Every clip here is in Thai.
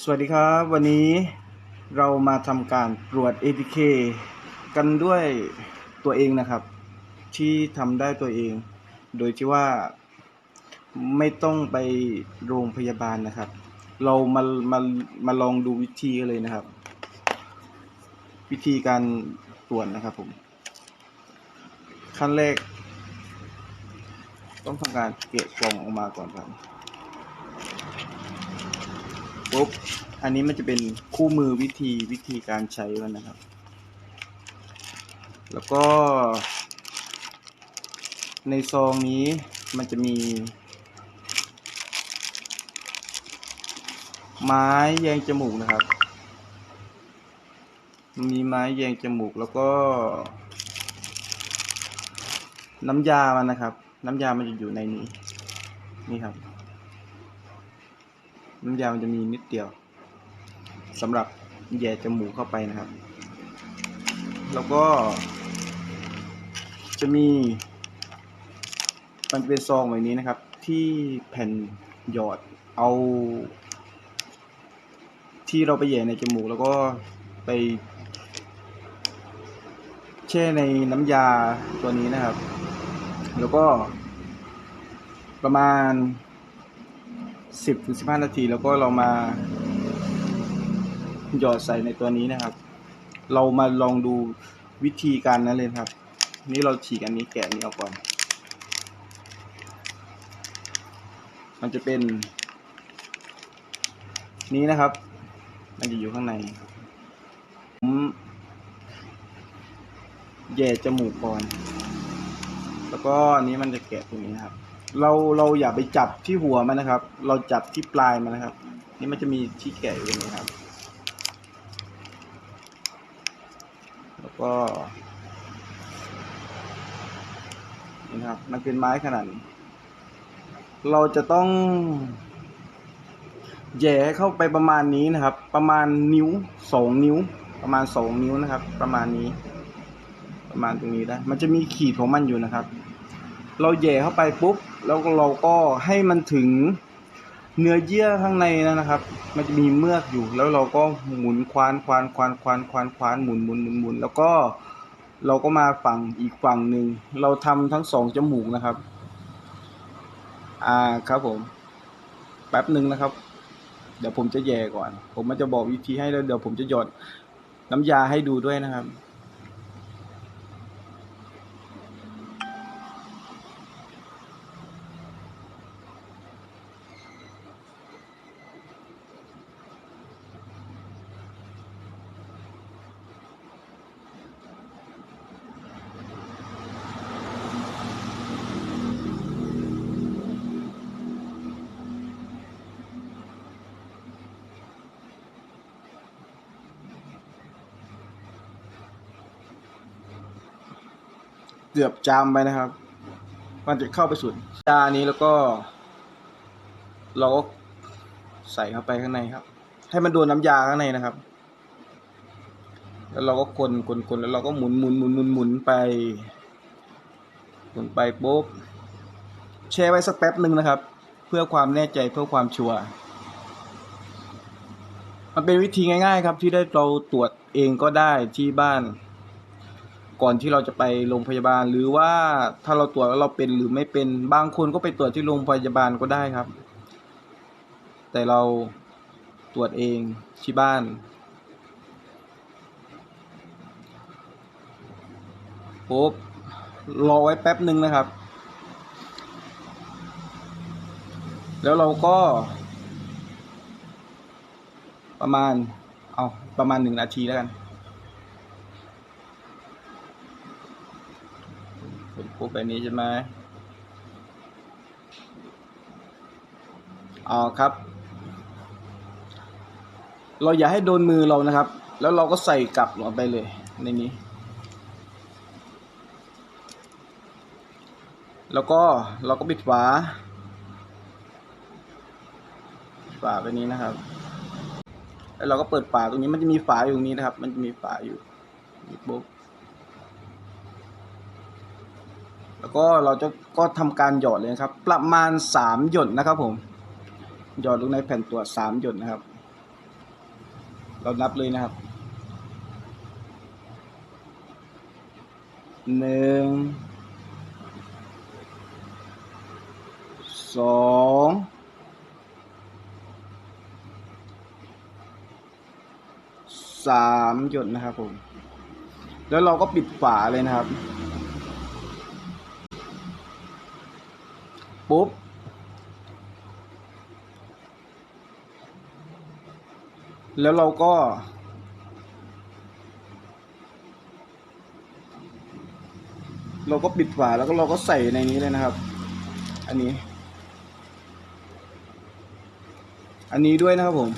สวัสดีครับ วันนี้เรามาทำการตรวจ ATK กันด้วยตัวเองนะครับ ที่ทำได้ตัวเอง โดยที่ว่าไม่ต้องไปโรงพยาบาลนะครับ เรามามามาลองดูวิธีกันเลยนะครับ วิธีการตรวจนะครับผม ขั้นแรก ต้องทำการเกะกล่องออกมาก่อนครับ ปุ๊บ อันนี้มันจะเป็นคู่มือวิธีวิธีการใช้มันนะครับ แล้วก็ ในซองนี้มันจะมี ไม้แยงจมูกนะครับ มีไม้แยงจมูกแล้วก็ น้ำยามันนะครับ น้ำยามันจะอยู่ในนี้ นี่ครับ น้ำยามันจะมีนิดเดียวสำหรับแย่จมูกเข้าไปนะครับ แล้วก็ จะมี มันเป็นซองแบบนี้นะครับ ที่แผ่นหยอดเอา ที่เราไปแย่ในจมูกแล้วก็ไป แช่ในน้ำยาตัวนี้นะครับ แล้วก็ประมาณ สิบถึงสิบห้านาที แล้วก็เรามาหยอดใส่ในตัวนี้นะครับ เรามาลองดูวิธีการนั้นเลยครับ นี่เราฉีกอันนี้แกะนี้ออกก่อน มันจะเป็น นี้นะครับ มันจะอยู่ข้างในผมแย่จมูกก่อน แล้วก็นี้มันจะแกะตรงนี้นะครับ เราเราอย่าไปจับที่หัวมันนะครับ เราจับที่ปลายมันนะครับ นี่มันจะมีที่แกะอยู่นะครับ แล้วก็นี่นะครับ มันเป็นไม้ขนาดนี้เราจะต้องแย่เข้าไปประมาณนี้นะครับ ประมาณนิ้วสองนิ้ว ประมาณสองนิ้วนะครับ ประมาณนี้ ประมาณตรงนี้ได้ มันจะมีขีดของมันอยู่นะครับ เราแย่เข้าไปปุ๊บแล้วเราก็ให้มันถึงเนื้อเยื่อข้างในนะครับ มันจะมีเมือกอยู่ แล้วเราก็หมุนควานควานควานควานควานควานหมุนหมุนหมุนหมุนแล้วก็เราก็มาฝั่งอีกฝั่งหนึ่งเราทำทั้งสองจมูกนะครับ อ่าครับผม แป๊บหนึ่งนะครับ เดี๋ยวผมจะแย่ก่อน ผมมันจะบอกวิธีให้แล้วเดี๋ยวผมจะหยดน้ำยาให้ดูด้วยนะครับ เกือบจามไปนะครับ มันจะเข้าไปสุดจานี้แล้วก็ เราก็ใส่เข้าไปข้างในครับ ให้มันโดนน้ำยาข้างในนะครับ แล้วเราก็คนคนคนแล้วเราก็หมุนหมุนหมุนหมุนหมุนไปหมุนไปปุ๊บแช่ไว้สักแป๊บหนึ่งนะครับ เพื่อความแน่ใจเพื่อความชัวร์มันเป็นวิธีง่าย ๆ ครับ ที่ได้เราตรวจเองก็ได้ที่บ้าน ก่อนที่เราจะไปโรงพยาบาล หรือว่าถ้าเราตรวจแล้วเราเป็นหรือไม่เป็นบางคนก็ไปตรวจที่โรงพยาบาลก็ได้ครับ แต่เราตรวจเองที่บ้านปุ๊บรอไว้แป๊บหนึ่งนะครับ แล้วเราก็ ประมาณ เอาประมาณหนึ่งนาทีแล้วกัน เป็นปุ๊บแบบนี้ใช่ไหมอ๋อครับ เราอย่าให้โดนมือเรานะครับ แล้วเราก็ใส่กลับลงไปเลยในนี้ แล้วก็เราก็ปิดฝาฝาไปนี้นะครับ แล้วเราก็เปิดฝาตรงนี้มันจะมีฝาอยู่ตรงนี้นะครับ มันจะมีฝาอยู่นี่ปุ๊บ แล้วก็เราจะก็ทำการหยอดเลยครับ ประมาณสามหยดนะครับผมหยอดลงในแผ่นตัวสามหยดนะครับ เรานับเลยนะครับหนึ่งสองสามหยดนะครับผม แล้วเราก็ปิดฝาเลยนะครับ ปุ๊บ แล้วเราก็ เราก็ปิดฝาแล้วก็เราก็ใส่ในนี้เลยนะครับ อันนี้ อันนี้ด้วยนะครับผม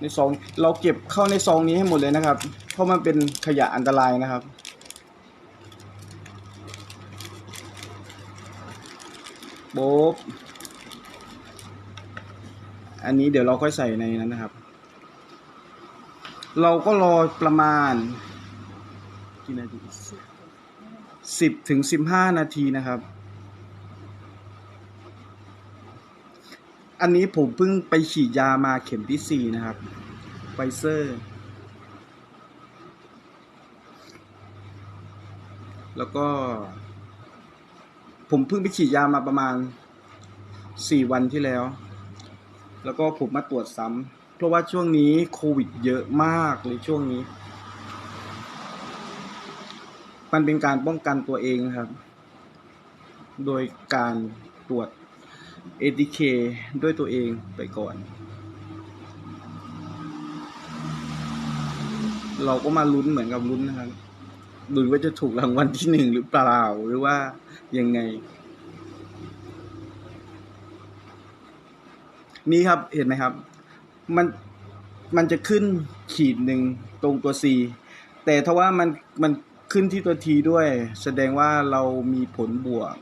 ในซองเราเก็บเข้าในซองนี้ให้หมดเลยนะครับ เพราะมันเป็นขยะอันตรายนะครับ โบ๊บ อันนี้เดี๋ยวเราค่อยใส่ในนั้นนะครับ เราก็รอประมาณกี่นาทีสิบถึงสิบห้านาทีนะครับ อันนี้ผมเพิ่งไปฉีดยามาเข็มที่สี่นะครับไฟเซอร์ แล้วก็ ผมเพิ่งไปฉีดยามาประมาณสี่วันที่แล้ว แล้วก็ผมมาตรวจซ้ำเพราะว่าช่วงนี้โควิดเยอะมากเลยช่วงนี้ มันเป็นการป้องกันตัวเองครับ โดยการตรวจ ATK ด้วยตัวเองไปก่อน เราก็มาลุ้นเหมือนกับลุ้นนะครับ ลุ้นว่าจะถูกรางวัลที่หนึ่งหรือเปล่าหรือว่ายังไง นี่ครับเห็นไหมครับ มันมันจะขึ้นขีดหนึ่งตรงตัว C แต่ถ้าว่ามันมันขึ้นที่ตัว T ด้วย แสดงว่าเรามีผลบวก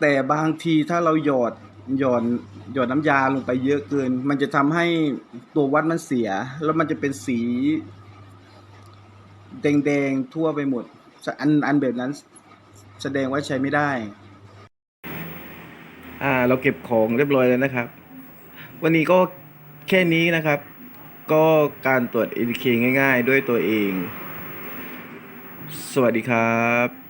แต่บางทีถ้าเราหยอดหย่อดหยอดน้ำยาลงไปเยอะเกิน มันจะทำให้ตัววัดมันเสีย แล้วมันจะเป็นสี แดงๆทั่วไปหมด อันอันแบบนั้นแสดงว่าใช้ไม่ได้ อ่า เราเก็บของเรียบร้อยแล้วนะครับ วันนี้ก็แค่นี้นะครับ ก็การตรวจ ATK ง่าย ๆ ด้วยตัวเอง สวัสดีครับ